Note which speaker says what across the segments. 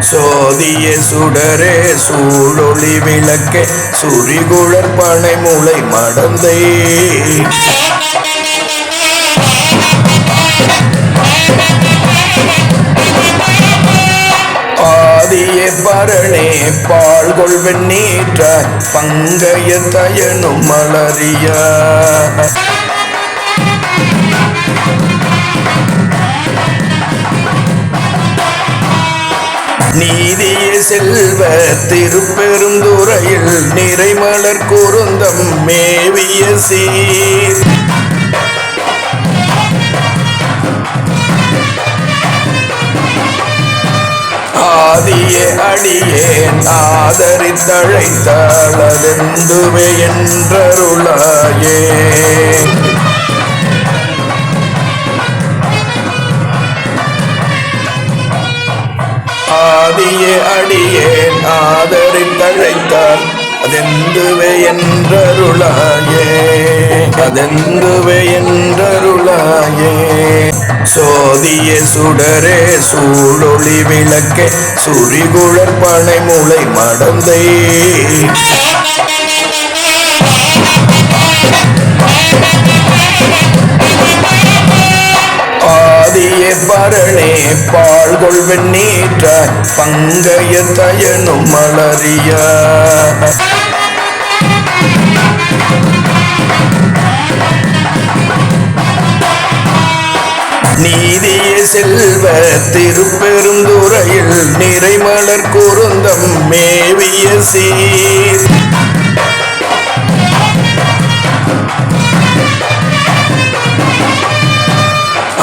Speaker 1: சோதிய சுடரே சூழொளி விளக்கே சுரிகுழற் பனை மூளை மடந்தை. ஆதிய பரணே பால் கொள்வன் நீற்ற பங்கைய தயனும் மலரியா. நீதிய செல்வ திருப்பெருந்துறையில் நிறைமலர் குருந்தம் மேவிய சீர். ஆதிய அடியே ஆதரித்தழைத்தாளதெந்துவே என்றருளாயே. ஆதியே அடியேன் ஆதரித்தழைத்தார் அதெந்துவே என்றருளாயே. அதெந்துவே என்றருளாயே. சோதிய சுடரே சூழொளி விளக்கே சுரிகுழற் பனை மூளை மடந்தை. ஆதிய பரணே பாழ்கொள் வெண்ணீற்ற பங்கைய தயனும் மலரியா. நீதிய செல்வ திருப்பெருந்துறையில் நிறைமலர் குருந்தம் மேவிய சீர்.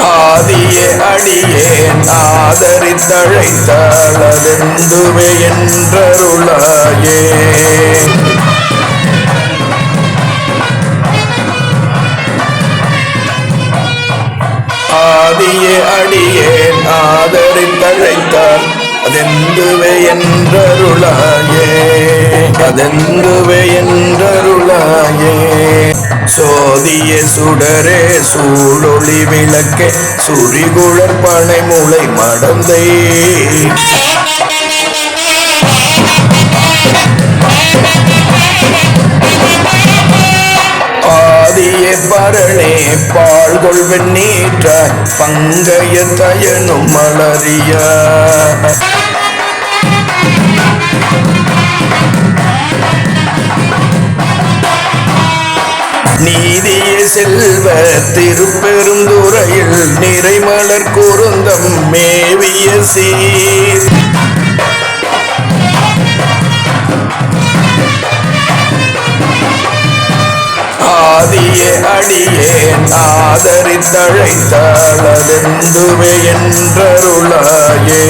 Speaker 1: ஆதியே அடியே ஆதரித்தழைத்தளதெந்துவே என்றருளாயே. ஆதியே அடியே ஆதரித்தழைத்தால் அதெந்துவே என்றருளாயே. அதெந்துவே என்றருளாயே. சோதிய சுடரே சூழொளி விளக்கே சுரிகுழற் பனை மூளை மடந்தை. ஆதிய பரணே பால்கொள் வெண்ணீற்ற பங்கைய தயனும் மலரியா. நீதிய செல்வ திருப்பெருந்துறையில் நிறைமலர் குருந்தம் மேவிய சீர். ஆதிய அடியேன் ஆதரித்தழைத்தளதெந்துவே என்றருளாயே.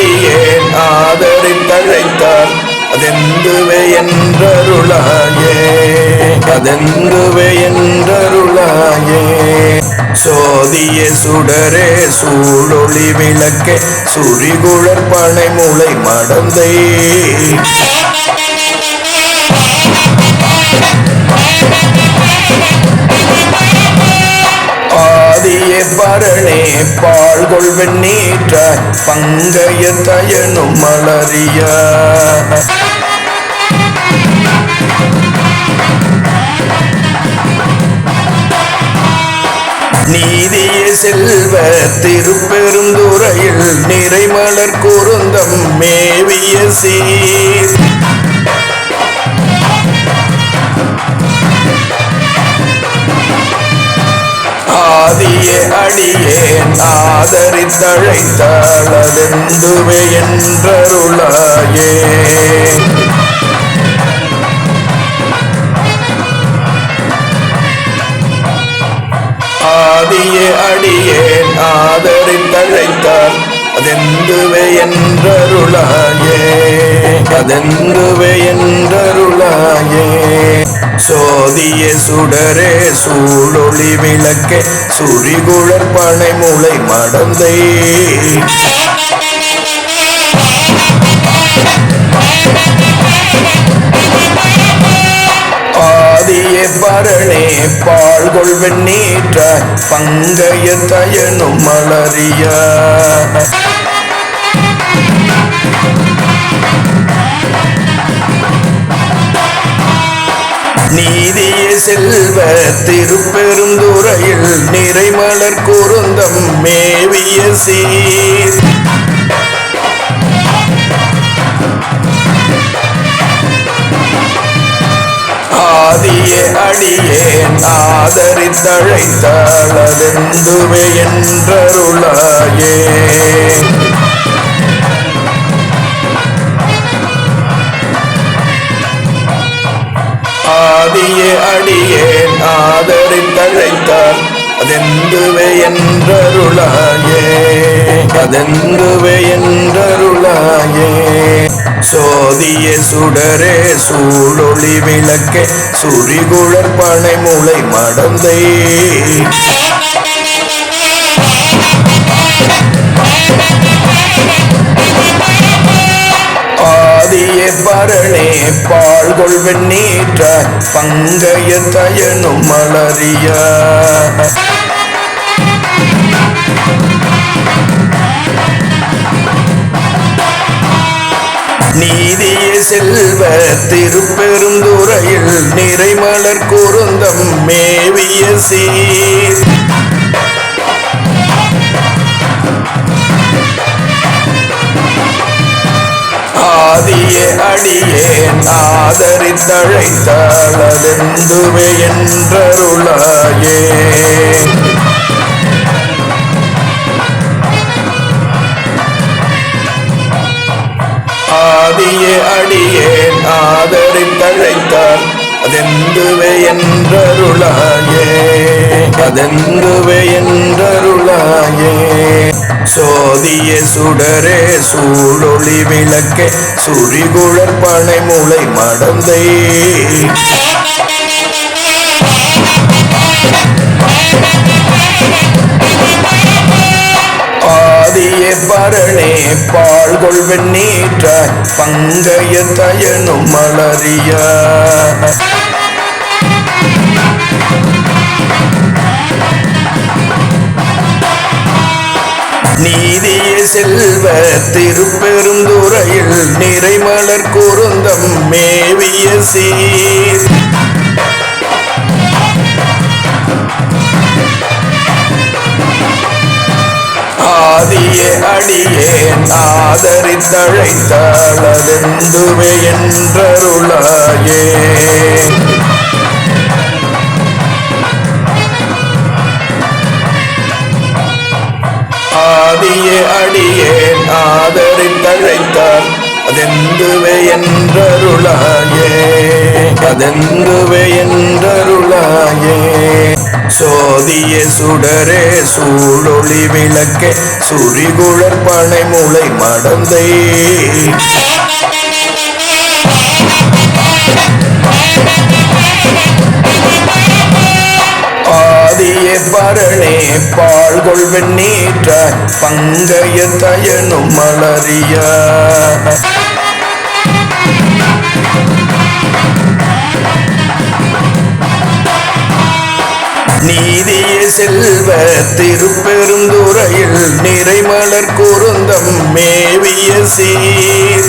Speaker 1: ஆதிய அடியேன் ஆதரித்தழைத்தால் அதெந்துவே என்றருளாயே? அதெந்துவே என்றருளாயே? சோதிய சுடரே சூழொளி விளக்கே சுரிகுழற்பனை மூளை மடந்தை. பரணே பால் கொள்வன் நீற்ற பங்கைய தயனும் மலரியா. நீதிய செல்வ திருப்பெருந்துறையில் நிறைமலர் குருந்தம் மேவிய சீர். ஆதியே அடியேன் ஆதரித்தழைத்தளதெந்துவே என்றருளாயே. ஆதியே அடியேன் ஆதரித்தழைத்தால் அதெந்துவே என்றருளாயே. அதெந்துவே சோதிய சுடரே சூழொளி விளக்கே சுரிகுழற் பனை மூளை மடந்தை. ஆதியே பரணே பால்கொள் வெண்ணீற்ற பங்கைய தயனும் மலரியா. நீதிய செல்வ திருப்பெருந்துறையில் நிறைமலர் குருந்தம் மேவிய சீர். ஆதிய அடியே ஆதரித்தழைத்தாளதெந்துவே என்றருளாயே. ஆதியே அடியேன் ஆதரித்தழைத்தார் அதெந்துவே என்றருளாயே. அதெந்துவே என்றருளாயே. சோதிய சுடரே சூழொளி விளக்கே சுரிகுழற் பனை மூளை மடந்தை. ஆதியே பரணே பாழ்கொள் வெண்ணீற்ற பங்கைய தயனும் மலரிய. நீதிய செல்வ திருப்பெருந்துறையில் நிறைமலர் குருந்தம் மேவிய சீர். ஆதிய அடியே ஆதரித்தழைத்தளதெந்துவே என்றருளாயே. ஆதிய அடியே ஆதரித்தழைத்தால் அதெந்துவே என்றருளாயே. அதெந்துவே என்றருளாயே. சோதிய சுடரே சூழொளி விளக்கே சுரிகுழற் பனை மூளை மடந்தை. ஆதிய பரணே பால்கொள் வெண்ணீற்ற பங்கைய தயனும் மலரியா. நீதியே செல்வ திருப்பெருந்துறையில் நிறைமலர் குருந்தம் மேவிய சீர். ஆதிய அடியே ஆதரித்தழைத்தாளதெந்துவே என்றருளாயே ஆதியே அடியேன் ஆதரித்தழைத்தார் அதெந்துவே என்றருளாயே அதெந்துவே என்றருளாயே. சோதிய சுடரே சூழொளி விளக்கே சுரிகுழற் பனை மூளை மடந்தை. பாதிய பரணே பால்கொள் வெண்ணீற்ற பங்கைய தயனும் மலரியா. நீதிய செல்வ திருப்பெருந்துறையில் நிறைமலர் குருந்தம் மேவிய சீர்.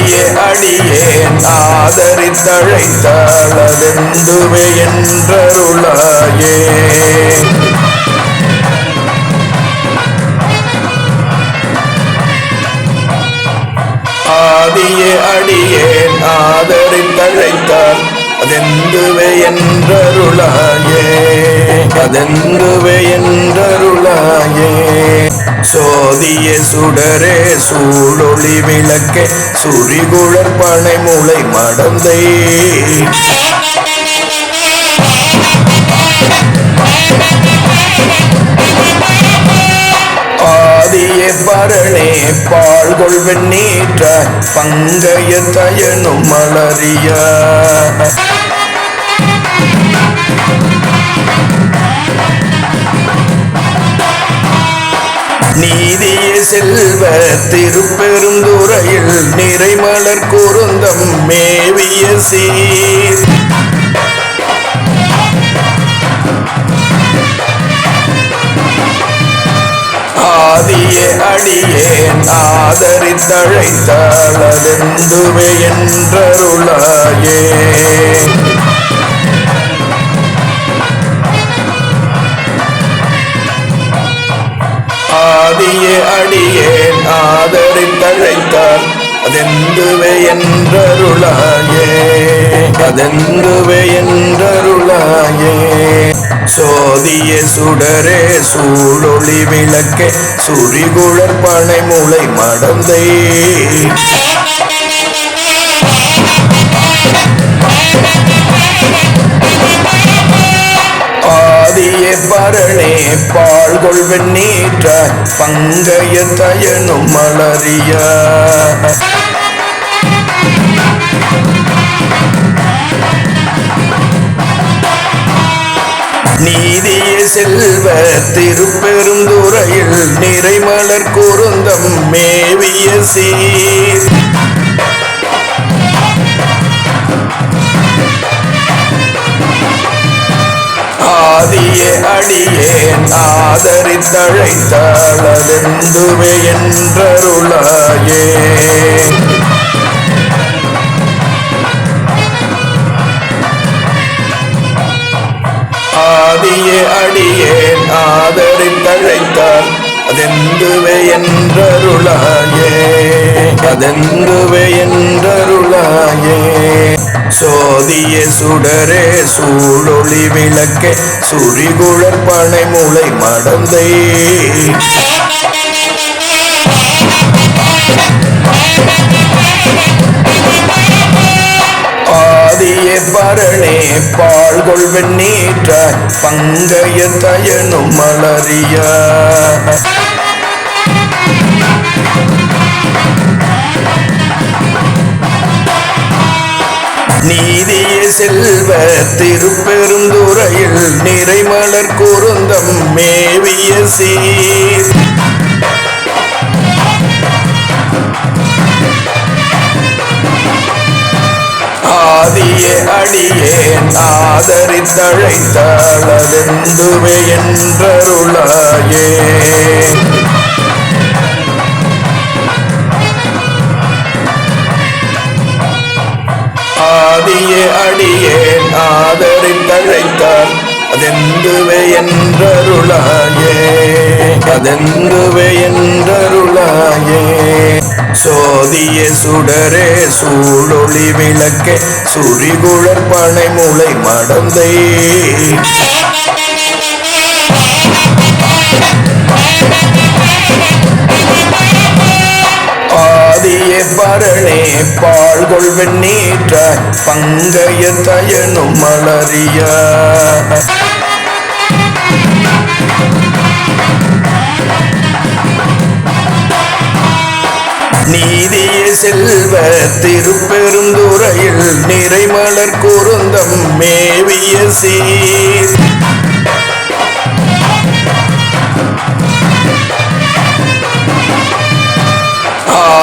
Speaker 1: ஆதியே அடியே ஆதரித்தழைத்தாளதெந்துவே என்றருளாயே. ஆதியே அடியே ஆதரித்தழைத்தாள் அதெந்துவே என்றருளாயே. அதெந்துவே என்றருளாயே. சோதிய சுடரே சூழொளி விளக்கே சுரிகுழற் பனை மூளை மடந்தை. ஆதியே பரணே பால்கொள் நீற்ற பங்கைய தயனும் மலரியா. செல்வ திருப்பெருந்துறையில் நிறைமலர் குருந்தம் மேவிய சீர். ஆதிய அடியே ஆதரித்தழைத்தாளதெந்துவே என்றருளாயே. அதெந்துவே என்றருளாயே. அதெந்துவே என்றருளாயே. சோதிய சுடரே சூழொளி விளக்கே சுரிகுழற் பனை முளை மடந்தை. பரணே பாழ்கொள் வெண்ணீற்ற பங்கைய தயனும் மலரிய. நீதிய செல்வ திருப்பெருந்துறையில் நிறைமலர் குருந்தம் மேவிய சீர். ஆதியே அடியேன். ஆதரித்தழைத்தாளதெந்துவே என்றருளாயே ஆதியே அடியேன். ஆதரித்தழைத்தால் அதெந்துவே என்றருளாயே அதெந்துவே என்றருளாயே. சோதிய சுடரே சூழொளி விளக்கே சுரிகுழற் பனை மூளை மடந்தை. ஆதியே பரணே பாழ்கொள் வெண்ணீற்ற பங்கைய தயனும் மலரியா. நீதிய செல்வ திருப்பெருந்துறையில் நிறைமலர் குருந்தம் மேவிய சீர். ஆதிய அடியே ஆதரித்தழைத்தாளதெந்துவே என்றருளாயே. ஆதியே அடியேன் ஆதரி ஆதரித்தழைத்தால் அதெந்துவே என்றருளாயே அதெந்துவே என்றருளாயே. சோதிய சுடரே சூழொளி விளக்கே சுரிகுழற்பனை முளை மடந்தை. பரணே பாழ்கொள் வெண்ணீற்ற பங்கைய தயனும் மலரிய. நீதிய செல்வ திருப்பெருந்துறையில் நிறைமலர் குருந்தம் மேவிய சீர்.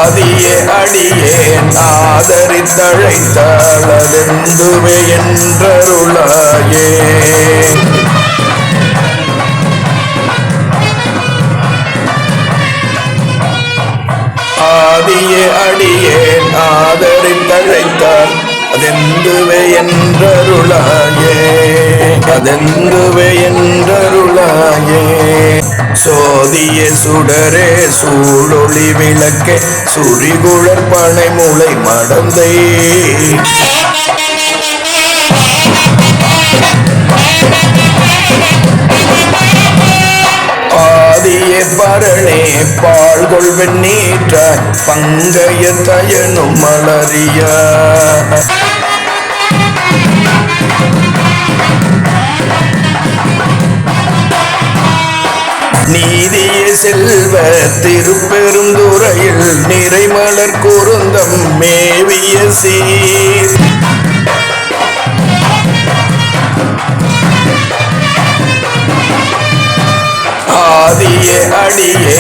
Speaker 1: ஆதியே அடியேன் ஆதரித்தழைத்தாளதெந்துவே என்றருளாயே. ஆதியே அடியேன் ஆதரித்தழைத்தால் அதெந்துவே என்றருளாயே அதெந்துவே என்றருளாயே சோதிய சுடரே சூழொளி விளக்கே சுரிகுழற் பனை முளை மடந்தை ஆதியே பரணே பாழ்கொள் வெண்ணீற்ற பங்கைய தயனும் மலரிய. நீதிய செல்வ திருப்பெருந்துறையில் நிறைமலர் குருந்தம் மேவிய சீர். ஆதியே அடியே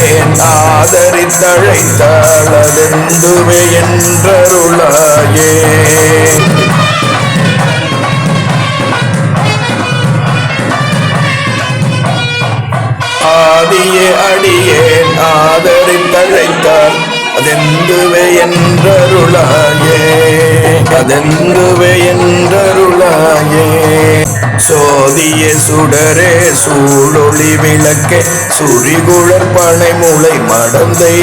Speaker 1: ஆதரித்தழைத்தாளதெந்துவே என்றருளாயே. ஆதியே அடியே ஆதரித்தழைத்தால் அதெந்துவே என்றருளாயே. அதெந்துவே என்றருளாயே. சோதிய சுடரே சூழொளி விளக்கே சுரிகுழற் பனை மூளை மடந்தை.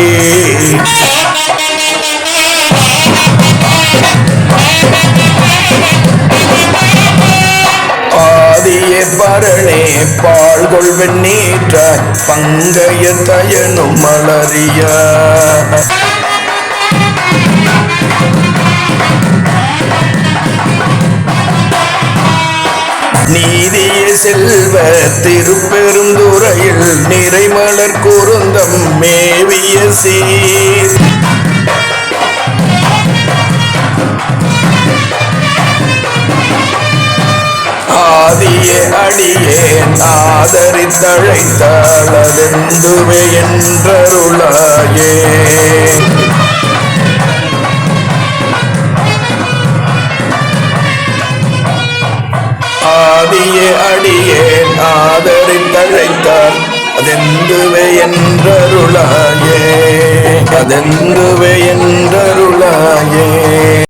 Speaker 1: ஆதியே பரணே பால்கொள் வெண்ணீற்ற பங்கைய தயனும் மலரியா நீதிய செல்வ திருப்பெருந்துறையில் நிறைமலர் குருந்தம் மேவிய சீர். ஆதிய அடியேன் ஆதரித்தழைத்தாளதெந்துவே என்றருளாயே. ஆதியே அடியேன் ஆதரித்தழைத்தால் அதெந்துவே என்றருளாயே அதெந்துவே என்றருளாயே.